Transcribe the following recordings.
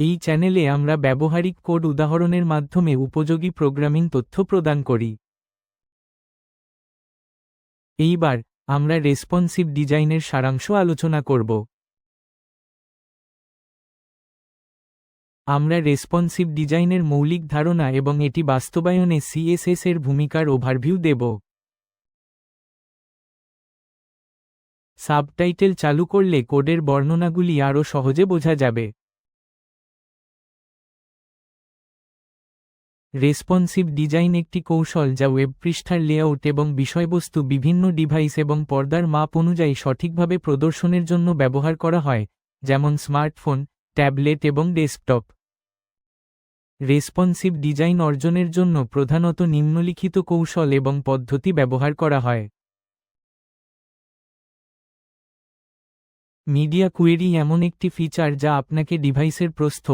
এই চ্যানেলে আমরা ব্যবহারিক কোড উদাহরণের মাধ্যমে উপযোগী প্রোগ্রামিং তথ্য প্রদান করি। এইবার আমরা রেসপন্সিভ ডিজাইনের সারাংশ আলোচনা করব। আমরা রেসপন্সিভ ডিজাইনের মৌলিক ধারণা এবং এটি বাস্তবায়নে সিএসএস এর ভূমিকার ওভারভিউ দেব। সাবটাইটেল চালু করলে কোডের বর্ণনাগুলি আরও সহজে বোঝা যাবে। রেসপন্সিভ ডিজাইন একটি কৌশল যা ওয়েব পৃষ্ঠার লেআউট এবং বিষয়বস্তু বিভিন্ন ডিভাইস এবং পর্দার মাপ অনুযায়ী সঠিকভাবে প্রদর্শনের জন্য ব্যবহার করা হয়, যেমন স্মার্টফোন, ট্যাবলেট এবং ডেস্কটপ। রেসপন্সিভ ডিজাইন অর্জনের জন্য প্রধানত নিম্নলিখিত কৌশল এবং পদ্ধতি ব্যবহার করা হয়। মিডিয়া কুয়েরি এমন একটি ফিচার যা আপনাকে ডিভাইসের প্রস্থ,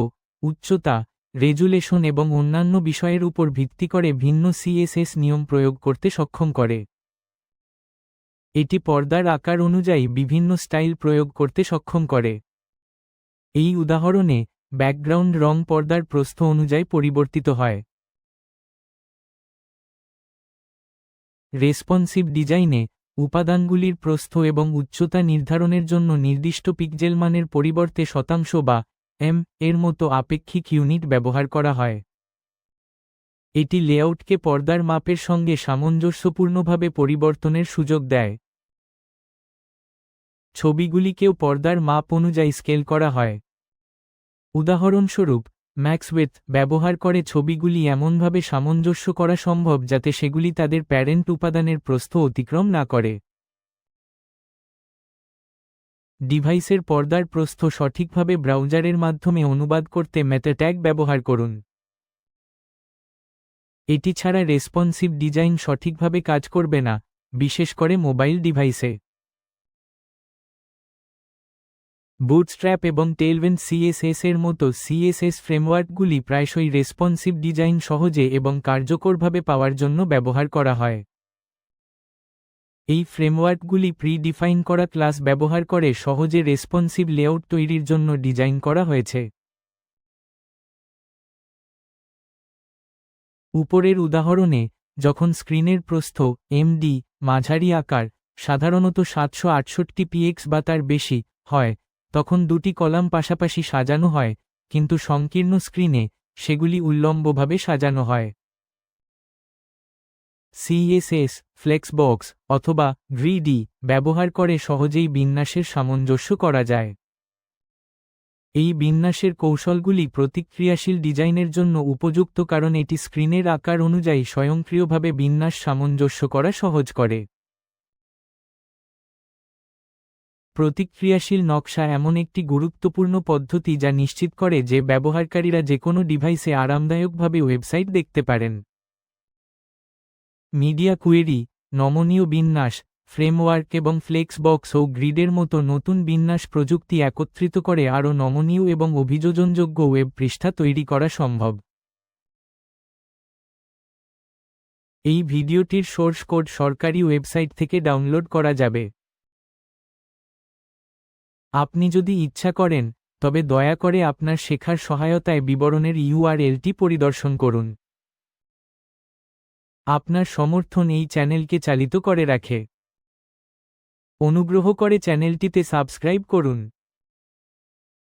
উচ্চতা রেজুলেশন এবং অন্যান্য বিষয়ের উপর ভিত্তি করে ভিন্ন সিএসএস নিয়ম প্রয়োগ করতে সক্ষম করে। এটি পর্দার আকার অনুযায়ী বিভিন্ন স্টাইল প্রয়োগ করতে সক্ষম করে। এই উদাহরণে ব্যাকগ্রাউন্ড রং পর্দার প্রস্থ অনুযায়ী পরিবর্তিত হয়। রেসপন্সিভ ডিজাইনে উপাদানগুলির প্রস্থ এবং উচ্চতা নির্ধারণের জন্য নির্দিষ্ট পিকজেল মানের পরিবর্তে শতাংশ বা এম, এর মতো আপেক্ষিক ইউনিট ব্যবহার করা হয়। এটি লেআউটকে পর্দার মাপের সঙ্গে সামঞ্জস্যপূর্ণভাবে পরিবর্তনের সুযোগ দেয়। ছবিগুলিকেও পর্দার মাপ অনুযায়ী স্কেল করা হয়। উদাহরণস্বরূপ, ম্যাক্সওয়েথ ব্যবহার করে ছবিগুলি এমনভাবে সামঞ্জস্য করা সম্ভব যাতে সেগুলি তাদের প্যারেন্ট উপাদানের প্রস্থ অতিক্রম না করে। ডিভাইসের পর্দার প্রস্থ সঠিকভাবে ব্রাউজারের মাধ্যমে অনুবাদ করতে মেটাট্যাগ ব্যবহার করুন। এটি ছাড়া রেসপন্সিভ ডিজাইন সঠিকভাবে কাজ করবে না, বিশেষ করে মোবাইল ডিভাইসে। বুটস্ট্র্যাপ এবং টেলভেন সিএসএস এর মতো সিএসএস ফ্রেমওয়ার্কগুলি প্রায়শই রেসপন্সিভ ডিজাইন সহজে এবং কার্যকরভাবে পাওয়ার জন্য ব্যবহার করা হয়। এই ফ্রেমওয়ার্কগুলি প্রি ডিফাইন করা ক্লাস ব্যবহার করে সহজে রেসপন্সিভ লেআউট তৈরির জন্য ডিজাইন করা হয়েছে। উপরের উদাহরণে, যখন স্ক্রিনের প্রস্থ এমডি মাঝারি আকার, সাধারণত সাতশো আটষট্টি পিএক্স বা তার বেশি, হয়, তখন দুটি কলাম পাশাপাশি সাজানো হয়, কিন্তু সংকীর্ণ স্ক্রিনে সেগুলি উল্লম্বভাবে সাজানো হয়। সিএসএস ফ্লেক্সবক্স অথবা গ্রিডি ব্যবহার করে সহজেই বিন্যাসের সামঞ্জস্য করা যায়। এই বিন্যাসের কৌশলগুলি প্রতিক্রিয়াশীল ডিজাইনের জন্য উপযুক্ত কারণ এটি স্ক্রিনের আকার অনুযায়ী স্বয়ংক্রিয়ভাবে বিন্যাস সামঞ্জস্য করা সহজ করে। প্রতিক্রিয়াশীল নকশা এমন একটি গুরুত্বপূর্ণ পদ্ধতি যা নিশ্চিত করে যে ব্যবহারকারীরা যে কোনো ডিভাইসে আরামদায়কভাবে ওয়েবসাইট দেখতে পারেন। মিডিয়া কুয়েরি, নমনীয় বিন্যাস, ফ্রেমওয়ার্ক এবং ফ্লেক্সবক্স ও গ্রিডের মতো নতুন বিন্যাস প্রযুক্তি একত্রিত করে আরও নমনীয় এবং অভিযোজনযোগ্য ওয়েব পৃষ্ঠা তৈরি করা সম্ভব। এই ভিডিওটির সোর্স কোড সরকারি ওয়েবসাইট থেকে ডাউনলোড করা যাবে। আপনি যদি ইচ্ছা করেন, তবে দয়া করে আপনার শেখার সহায়তায় বিবরণের ইউআরএলটি পরিদর্শন করুন। আপনার সমর্থন এই চ্যানেলকে চালিত করে রাখে। অনুগ্রহ করে চ্যানেলটিতে সাবস্ক্রাইব করুন।